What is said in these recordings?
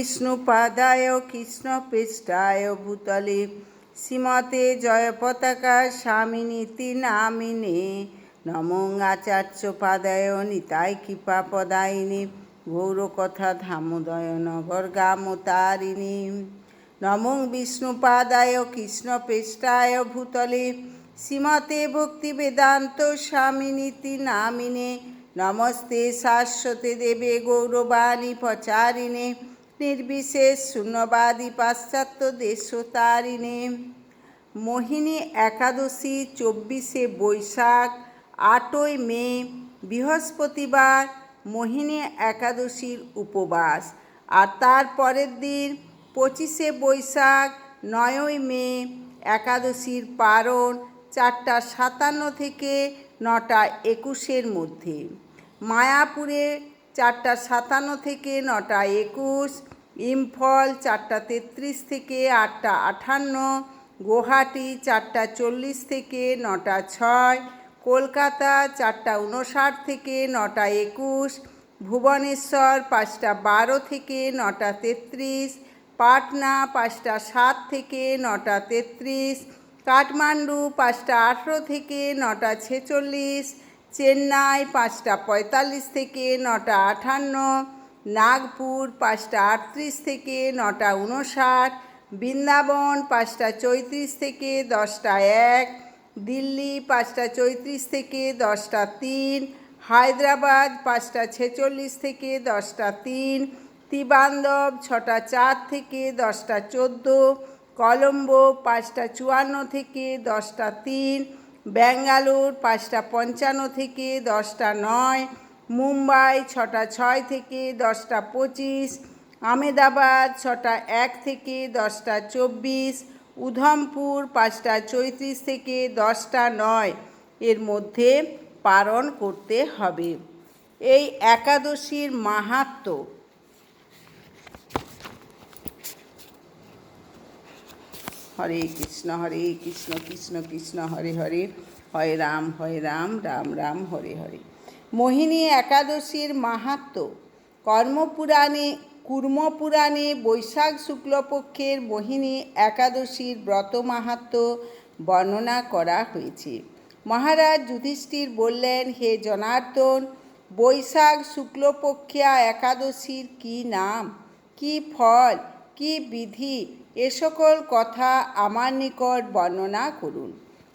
কৃষ্ণপাদায়, কৃষ্ণপৃষ্ঠায় ভূতলে। শ্রীমতে জয় পতাকা স্বামিনীতি নামিনে নমং আচার্য পাদায় নিতাই কৃপা পদায়িনী গৌরকথা ধামোদয় নগর গামতারিণী। নমং বিষ্ণুপাদায়, কৃষ্ণপৃষ্ঠায় ভূতলে। শ্রীমতে ভক্তি বেদান্ত স্বামিনীতি নামিনে নমস্তে শাশ্বতে দেবে গৌরবাণী প্রচারিণে। নির্বিশেষ শূন্যবাদী পাশ্চাত্য দেশতারিণে। মোহিনী একাদশী চব্বিশে বৈশাখ, আটই মে, বৃহস্পতিবার মোহিনী একাদশীর উপবাস। আর তার পরের দিন পঁচিশে বৈশাখ, নয়ই মে, একাদশীর পারণ চারটা সাতান্ন থেকে নটা একুশের মধ্যে। মায়াপুরে চারটা সাতান্ন থেকে নটা একুশ ইম্ফল চারটা তেত্রিশ থেকে আটটা আটান্ন গুয়াহাটি চারটা চল্লিশ থেকে নটা ছয়, কলকাতা চারটা উনষাট থেকে নটা একুশ, ভুবনেশ্বর পাঁচটা বারো থেকে নটা তেত্রিশ, পাটনা পাঁচটা সাত থেকে নটা তেত্রিশ, কাঠমান্ডু পাঁচটা আঠেরো থেকে নটা ছেচল্লিশ, চেন্নাই পাঁচটা পঁয়তাল্লিশ থেকে নটা আটান্ন নাগপুর পাঁচটা আটত্রিশ থেকে নটা উনষাট বৃন্দাবন পাঁচটা চৌত্রিশ থেকে দশটা এক, দিল্লি পাঁচটা চৌত্রিশ থেকে দশটা তিন, হায়দ্রাবাদ পাঁচটা ছেচল্লিশ থেকে দশটা তিন ত্রিবান্ধব ছটা চার থেকে দশটা চোদ্দ, কলম্বো পাঁচটা চুয়ান্ন থেকে দশটা তিন, ব্যাঙ্গালোর পাঁচটা পঞ্চান্ন থেকে দশটা নয় মুম্বাই ছটা ছয় থেকে দশটা পঁচিশ, আমেদাবাদ ছটা এক থেকে দশটা চব্বিশ, উধমপুর পাঁচটা চৌত্রিশ থেকে দশটা নয়। এর মধ্যে পালন করতে হবে। এই একাদশীর মাহাত্ম্য হরে কৃষ্ণ হরে কৃষ্ণ কৃষ্ণ কৃষ্ণ, হরে হরে। হয় রাম হয় রাম রাম রাম, হরে হরে। মোহিনী একাদশীর মাহাত্ম্য কর্মপুরাণে, কুর্মপুরাণে বৈশাখ শুক্লপক্ষের মোহিনী একাদশীর ব্রত মাহাত্ম্য বর্ণনা করা হয়েছে। মহারাজ যুধিষ্ঠির বললেন, হে জনার্দন, বৈশাখ শুক্লপক্ষিয়া একাদশীর কি নাম? কি ফল? কি বিধি? এ সকল কথা আমার নিকট বর্ণনা করুন।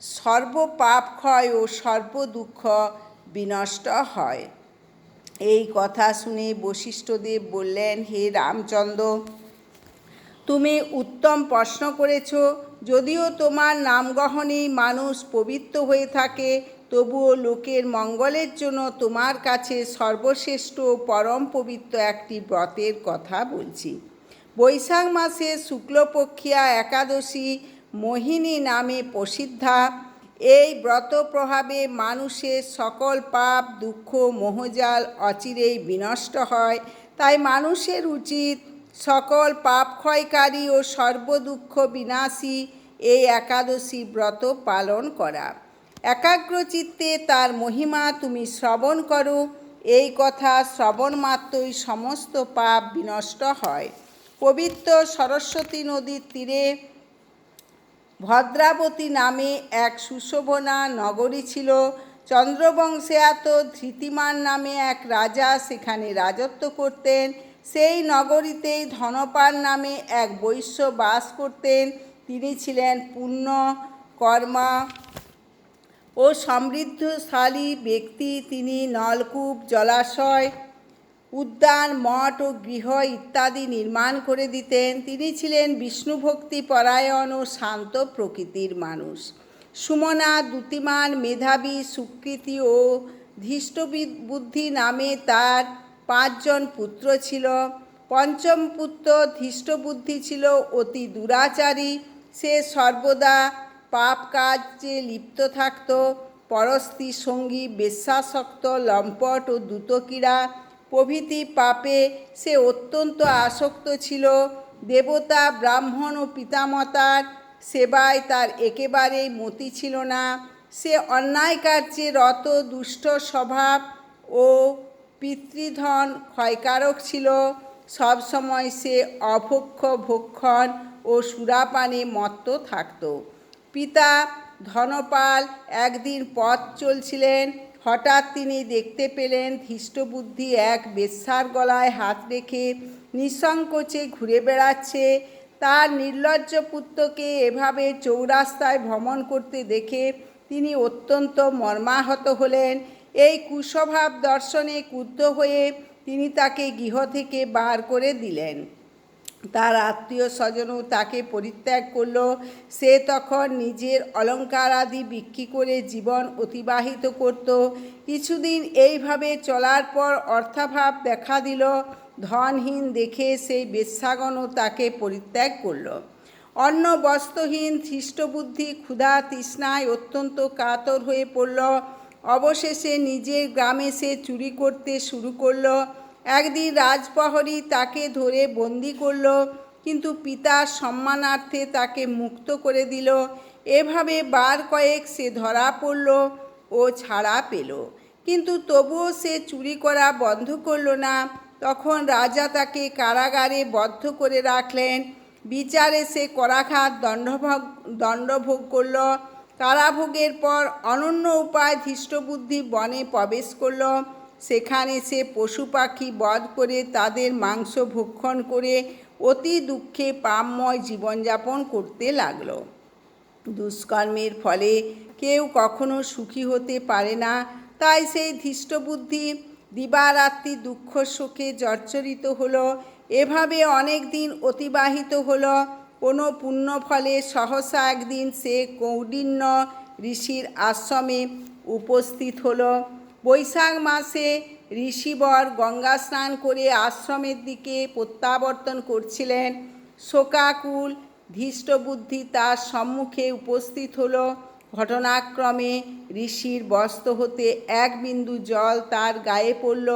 সর্বপাপ ক্ষয় ও সর্ব দুঃখ বিনষ্ট হয়। এই কথা শুনে বশিষ্ঠদেব বললেন, হে রামচন্দ্র, তুমি উত্তম প্রশ্ন করেছ। যদিও তোমার নাম গ্রহণেই মানুষ পবিত্র হয়ে থাকে, তবুও লোকের মঙ্গলের জন্য তোমার কাছে সর্বশ্রেষ্ঠ পরম পবিত্র একটি ব্রতের কথা বলছি। বৈশাখ মাসে শুক্লপক্ষিয়া একাদশী মোহিনী নামে প্রসিদ্ধা। এই ব্রত প্রভাবে মানুষের সকল পাপ, দুঃখ, মোহজাল অচিরেই বিনষ্ট হয়। তাই মানুষের উচিত সকল পাপ ক্ষয়কারী ও সর্বদুঃখ বিনাশী এই একাদশী ব্রত পালন করা। একাগ্রচিত্তে তার মহিমা তুমি শ্রবণ করো। এই কথা শ্রবণ মাত্রই সমস্ত পাপ বিনষ্ট হয়। পবিত্র সরস্বতী নদীর তীরে ভদ্রাবতী নামে এক সুশোভনা নগরী ছিল। চন্দ্রবংশে এত ধৃতিমান নামে এক রাজা সেখানে রাজত্ব করতেন। সেই নগরীতেই ধনপান নামে এক বৈশ্য বাস করতেন। তিনি ছিলেন পুণ্য, কর্মা ও সমৃদ্ধশালী ব্যক্তি। তিনি নলকূপ, জলাশয় উদ্যান, মঠ ও গৃহ ইত্যাদি নির্মাণ করে দিতেন। তিনি ছিলেন বিষ্ণুভক্তি পরায়ণ ও শান্ত প্রকৃতির মানুষ। সুমনা, দ্যুতিমান, মেধাবী, সুকৃতি ও ধৃষ্টবুদ্ধি নামে তার পাঁচজন পুত্র ছিল। পঞ্চম পুত্র ধৃষ্টবুদ্ধি ছিল, অতি দুরাচারী। সে সর্বদা পাপ কাজে লিপ্ত থাকত। পরস্ত্রী সঙ্গী, বেশ্যাসক্ত, লম্পট ও দ্রুতক্রীড়া প্রভৃতি পাপে সে অত্যন্ত আসক্ত ছিল। দেবতা, ব্রাহ্মণ ও পিতামাতার সেবায় তার একেবারেই মতি ছিল না। সে অন্যায় কার্যে রত, দুষ্ট স্বভাব ও পিতৃধন ক্ষয়কারক ছিল। সবসময় সে অভক্ষ, ভক্ষণ ও সুরাপানে মত্ত থাকত। পিতা ধনপাল একদিন পথ চলছিলেন। হঠাৎ তিনি দেখতে পেলেন ধৃষ্টবুদ্ধি এক বেশ্যার গলায় হাত রেখে নিঃসংকোচে ঘুরে বেড়াচ্ছে। তার নির্লজ্জ পুত্রকে এভাবে চৌরাস্তায় ভ্রমণ করতে দেখে তিনি অত্যন্ত মর্মাহত হলেন। এই কুস্বভাব দর্শনে ক্রুদ্ধ হয়ে তিনি তাকে গৃহ থেকে বার করে দিলেন। তার আত্মীয় স্বজনও তাকে পরিত্যাগ করল। সে তখন নিজের অলঙ্কার আদি বিক্রি করে জীবন অতিবাহিত করত। কিছুদিন এইভাবে চলার পর অর্থাভাব দেখা দিল। ধনহীন দেখে সেই বেশ্যাগণও তাকে পরিত্যাগ করল। অন্ন বস্ত্রহীন, ধৃষ্টবুদ্ধি, ক্ষুধা তৃষ্ণায় অত্যন্ত কাতর হয়ে পড়ল। অবশেষে নিজের গ্রামে সে চুরি করতে শুরু করল। একদিন রাজপ্রহরী তাকে ধরে বন্দি করল, কিন্তু পিতার সম্মানার্থে তাকে মুক্ত করে দিল। এভাবে বার কয়েক সে ধরা পড়ল ও ছাড়া পেল। কিন্তু তবুও সে চুরি করা বন্ধ করল না। তখন রাজা তাকে কারাগারে বদ্ধ করে রাখলেন। বিচারে সে করাঘাত দণ্ডভোগ দণ্ডভোগ করল। কারাভোগের পর অনন্য উপায় ধৃষ্টবুদ্ধি বনে প্রবেশ করল। সেখানে সে পশু পাখি বধ করে তাদের মাংস ভক্ষণ করে অতি দুঃখে পাপময় জীবনযাপন করতে লাগল। দুষ্কর্মের ফলে কেউ কখনো সুখী হতে পারে না, তাই সেই ধৃষ্টবুদ্ধি দিবারাত্রি দুঃখ শোকে জর্জরিত হলো। এভাবে অনেক দিন অতিবাহিত হলো। কোনো পুণ্য ফলে সহসা একদিন সে কৌডিন্য ঋষির আশ্রমে উপস্থিত হলো। বৈশাখ মাসে ঋষিবর গঙ্গা স্নান করে আশ্রমের দিকে প্রত্যাবর্তন করছিলেন। শোকাকুল ধৃষ্টবুদ্ধি তার সম্মুখে উপস্থিত হল। ঘটনাক্রমে ঋষির বস্ত্র হতে এক বিন্দু জল তার গায়ে পড়ল।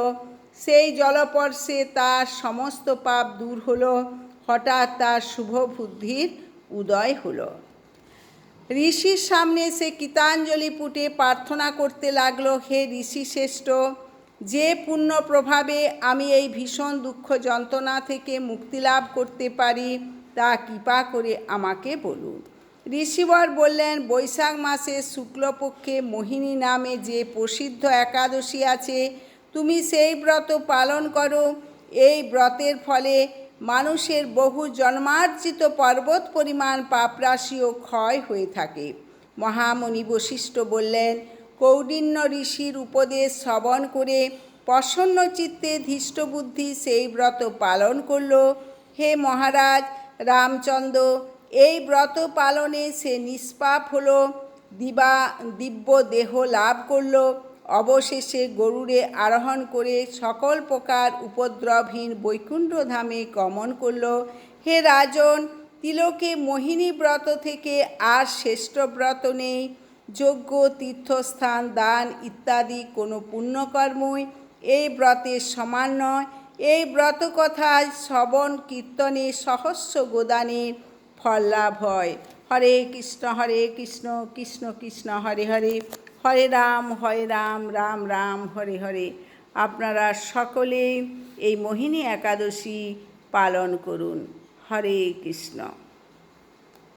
সেই জলপর্শে তার সমস্ত পাপ দূর হলো। হঠাৎ তার শুভ বুদ্ধির উদয় হলো। ঋষির সামনে সে গীতাঞ্জলি পুটে প্রার্থনা করতে লাগল, হে ঋষি শ্রেষ্ঠ যে পুণ্য প্রভাবে আমি এই ভীষণ দুঃখ যন্ত্রণা থেকে মুক্তি লাভ করতে পারি, তা কৃপা করে আমাকে বলুন। ঋষিবর বললেন, বৈশাখ মাসে শুক্লপক্ষে মোহিনী নামে যে প্রসিদ্ধ একাদশী আছে, তুমি সেই ব্রত পালন করো। এই ব্রতের ফলে মানুষের বহু জন্মার্জিত পর্বত পরিমাণ পাপরাশিও ক্ষয় হয়ে থাকে। মহামণি বশিষ্ঠ বললেন, কৌডিন্য ঋষির উপদেশ শ্রবণ করে প্রসন্ন চিত্তে ধৃষ্টবুদ্ধি সেই ব্রত পালন করল। হে মহারাজ, রামচন্দ্র, এই ব্রত পালনে সে নিষ্পাপ হল, দিবা, দিব্য দেহ লাভ করল। অবশেষে গরুড়ে আরোহণ করে সকল প্রকার উপদ্রবহীন বৈকুণ্ঠ ধামে গমন করল। হে রাজন, তিলকে মোহিনী ব্রত থেকে আর শ্রেষ্ঠ ব্রত নেই। যজ্ঞ, তীর্থস্থান, দান ইত্যাদি কোনো পুণ্যকর্মই এই ব্রতের সমান নয়। এই ব্রত কথায় শ্রবণ, কীর্তনে সহস্র গোদানের ফল লাভ হয়। হরে কৃষ্ণ হরে কৃষ্ণ কৃষ্ণ কৃষ্ণ, হরে হরে। হরে রাম হরে রাম রাম রাম, হরে হরে। আপনারা সকলে এই মোহিনী একাদশী পালন করুন। হরে কৃষ্ণ।